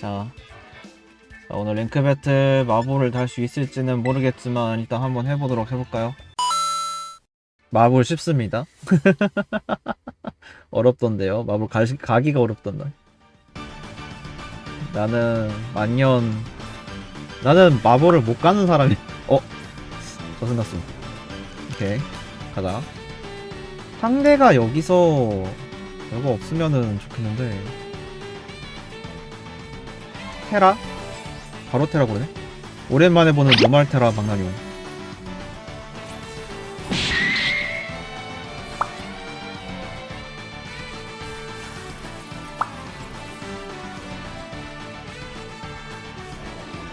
자, 자, 오늘 랭크 배틀 마블을 달 수 있을지는 모르겠지만 일단 한번 해보도록 해볼까요? 마블 쉽습니다. 어렵던데요. 마블 가, 가기가 어렵던데. 나는 만년 나는 마블을 못 가는 사람이 어? 저 생각났어. 오케이 가자. 상대가 여기서 별거 없으면은 좋겠는데 테라? 바로 테라 그러네? 오랜만에 보는 노말 테라 박나용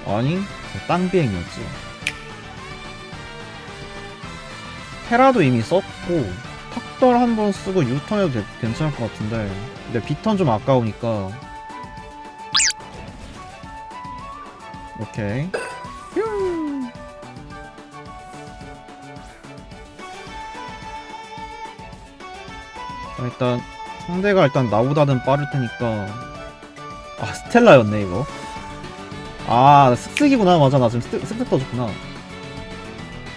아니 땅비행이었지 테라도 이미 썼고 탁덜 한 번 쓰고 유턴해도 되- 괜찮을 것 같은데 근데 비턴 좀 아까우니까 오케이. 휴. 자, 일단 상대가 일단 나보다는 빠를 테니까. 아 스텔라였네 이거. 아 습득이구나. 맞아 나 지금 습득, 습득 떠줬구나.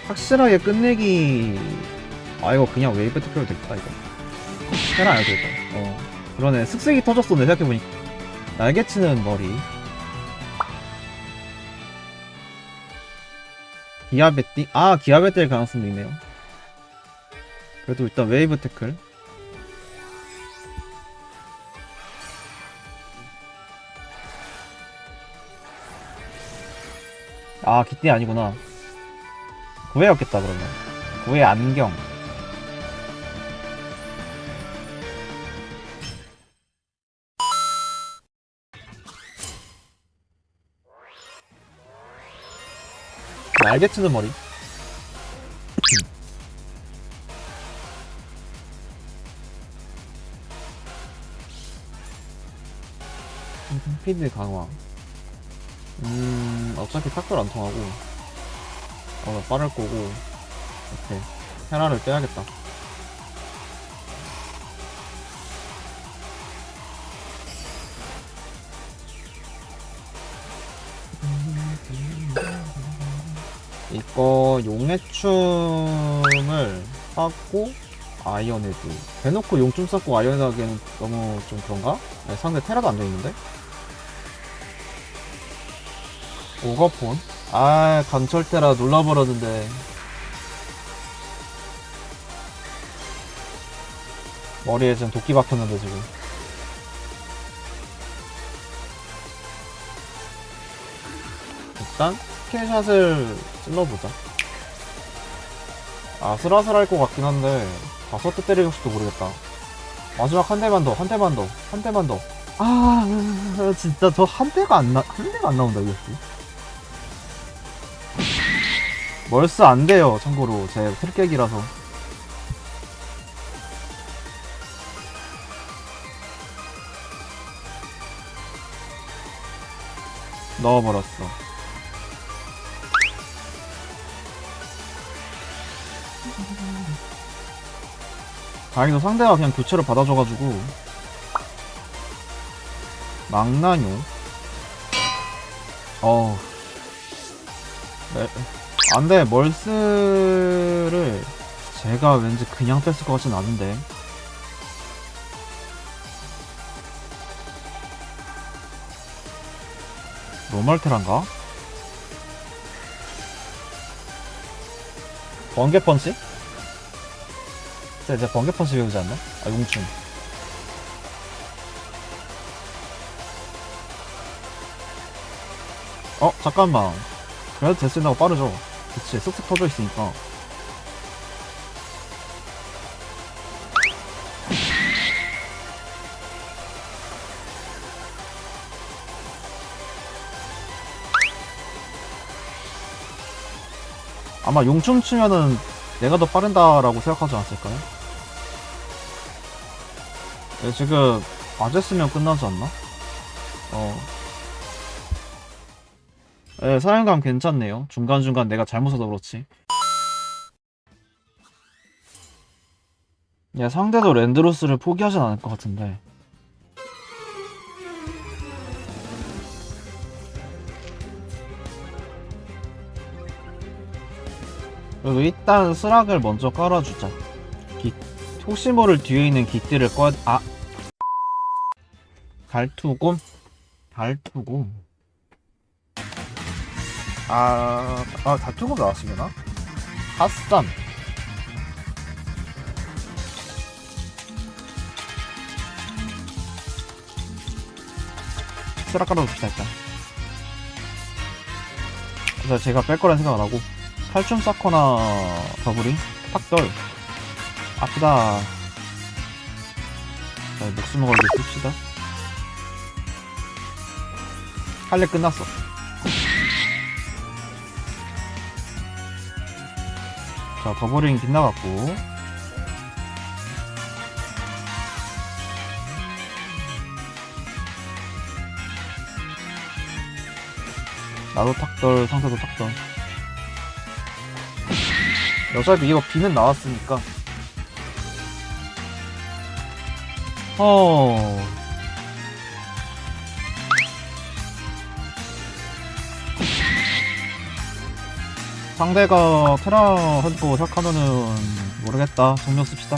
확실하게 끝내기. 아 이거 그냥 웨이브 투표로 됐다 이거? 테라 아니야 되겠다 어. 그러네. 습득이 터졌었네 생각해보니까. 날개치는 머리 기아베띠? 아 기아베띠일 가능성도 있네요. 그래도 일단 웨이브 태클. 아 기띠 아니구나. 구애였겠다 그러면. 구애 안경 날개치는 머리. 피드 강화. 음 어차피 탁돌 안 통하고 어 빠를 거고 오케이 헤라를 빼야겠다 이거 용해춤을 하고 아이언헤드 대놓고 용춤 쌓고 아이언헤드 하기에는 너무 좀 그런가? 네, 상대 테라도 안 돼있는데? 오거폰? 아 강철테라 눌러버렸는데 머리에 지금 도끼 박혔는데 지금 일단 스킬샷을 찔러보자. 아슬아슬할 것 같긴 한데 다섯 대 때리고 싶도 모르겠다. 마지막 한 대만 더 한 대만 더 한 대만 더아 진짜 저 한 대가 안나한 대가 안 나온다 이거 멀스 안 돼요 참고로. 제 트릭객이라서. 넣어버렸어 다행히도 상대가 그냥 교체를 받아줘가지고 망나뇽 어우 네. 안돼 멀스를 제가 왠지 그냥 뺐을 것 같진 않은데 노멀테란가? 번개 펀치? 이제 이제 번개 펀치 배우지 않나? 아 용충 어 잠깐만 그래도 데스 나고 빠르죠 그치 쓱쓱 터져 있으니까 아마 용춤 치면은 내가 더 빠른다라고 생각하지 않았을까요? 네, 지금 맞았으면 끝나지 않나? 어. 네, 사용감 괜찮네요. 중간중간 내가 잘못하다 그렇지. 야, 상대도 랜드로스를 포기하지 않을 것 같은데. 그리고 일단 스락을 먼저 깔아주자. 기, 혹시 모를 뒤에 있는 기띠를 꺼, 아, 달투곰? 달투곰. 아, 아, 달투곰 나왔으려나? 핫삼. 스락 깔아줍시다, 일단. 그래서 제가 뺄 거란 생각 안 하고. 탈춤 사커나 더블이 탁덜 아프다 자 목숨 걸고 씁시다 할래 끝났어. 자 더블링 빗나갔고. 나도 탁덜 상태도 탁덜. 어차피 이거 비는 나왔으니까. 어 상대가 테라 하고 생각하면은 모르겠다. 정면 씁시다.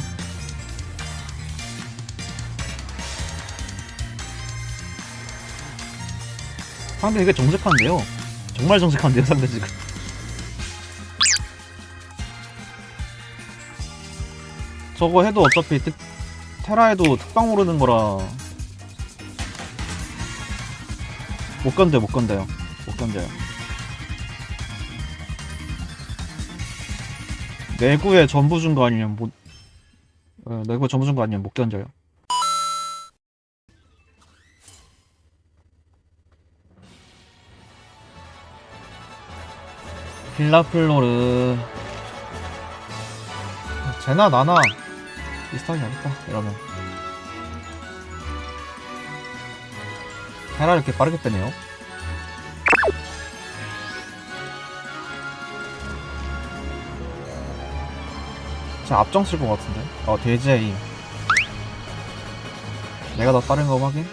상대 이게 정직한데요? 정말 정직한데요 상대 지금? 저거 해도 어차피 테, 테라에도 특방 오르는 거라 못 견뎌요 못 견뎌요. 못 견뎌요 내구에 전부 준 거 아니면 못 어, 내구에 전부 준 거 아니면 못 견뎌요. 필라플로르. 쟤나 나나. 비슷하게 하겠다 이러면. 테라 이렇게 빠르게 빼네요 제 앞정 쓸것 같은데? 어 대제이. 내가 더 빠른 거 확인?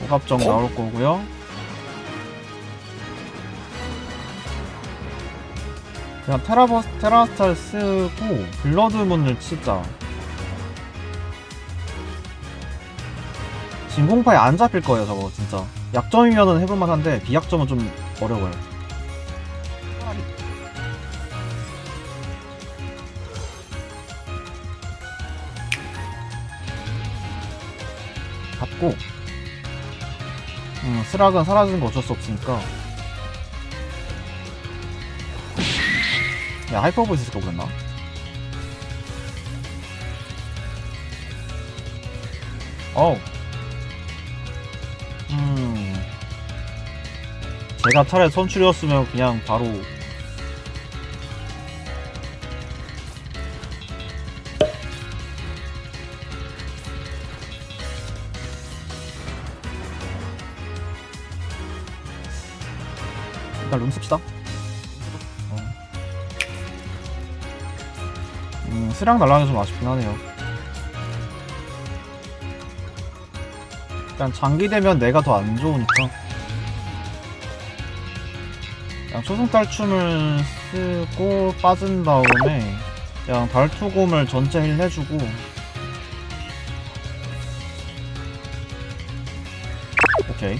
고갑정 나올 거고요. 그냥 테라버스 테라스타를 쓰고 블러드문을 치자. 진공파에 안 잡힐 거예요, 저거 진짜. 약점이면은 해볼만 한데 비약점은 좀 어려워요. 잡고, 음, 스락은 사라지는 거 어쩔 수 없으니까. 야 하이퍼 보이스 쓸거 그랬나? 어우 음 제가 차라리 선출이었으면 그냥 바로 일단 룸 씁시다 어. 음, 스랑 날라는 게좀 아쉽긴 하네요. 일단 장기 되면 내가 더 안 좋으니까. 그냥 초승 탈춤을 쓰고 빠진 다음에 그냥 달투곰을 전체 힐 해주고 오케이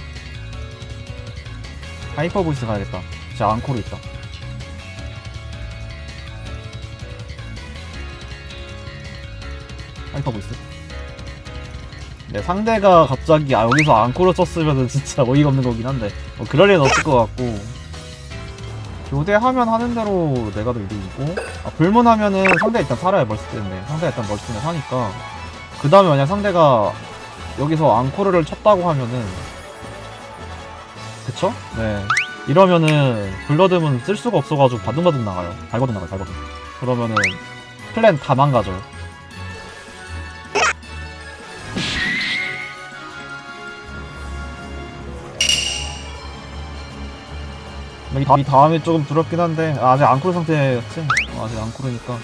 하이퍼 보이스 가야겠다 제 앙코르 있다 하이퍼 보이스. 네, 상대가 갑자기 아 여기서 앙코를 썼으면은 진짜 어이가 없는 거긴 한데. 뭐 그럴 리는 없을 것 같고. 교대하면 하는 대로 내가 더 이득이고. 아, 불문하면은 상대 일단 살아야 멀스 때문에. 상대가 일단 때문에 사니까. 그 다음에 만약 상대가 여기서 앙코르를 쳤다고 하면은. 그쵸? 네. 이러면은 블러드문 쓸 수가 없어가지고 바둥바둥 나가요. 발버둥 나가요 발버둥. 그러면은 플랜 다 망가져요 이, 다, 이 다음이 조금 두렵긴 한데 아, 아직 앙코르 상태였지? 어, 아직 앙코르니까.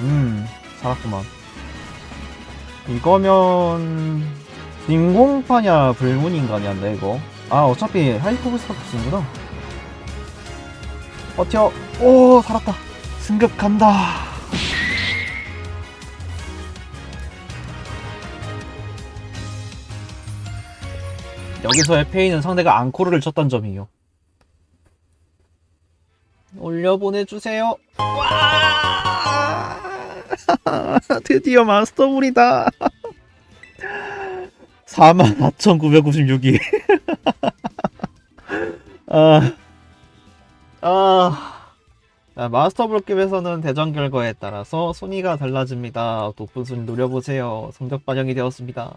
음 살았구만. 이거면 인공파냐 불문인간이었네 이거. 아 어차피 하이퍼블스밖에 없는구나. 버텨! 오 살았다. 승급 간다 여기서의 페이는 상대가 앙코르를 쳤던 점이에요 올려보내주세요 와 드디어 마스터불이다 44,996이. 아, 아, 자, 마스터볼급에서는 대전 결과에 따라서 순위가 달라집니다. 높은 순위 노려보세요. 성적 반영이 되었습니다.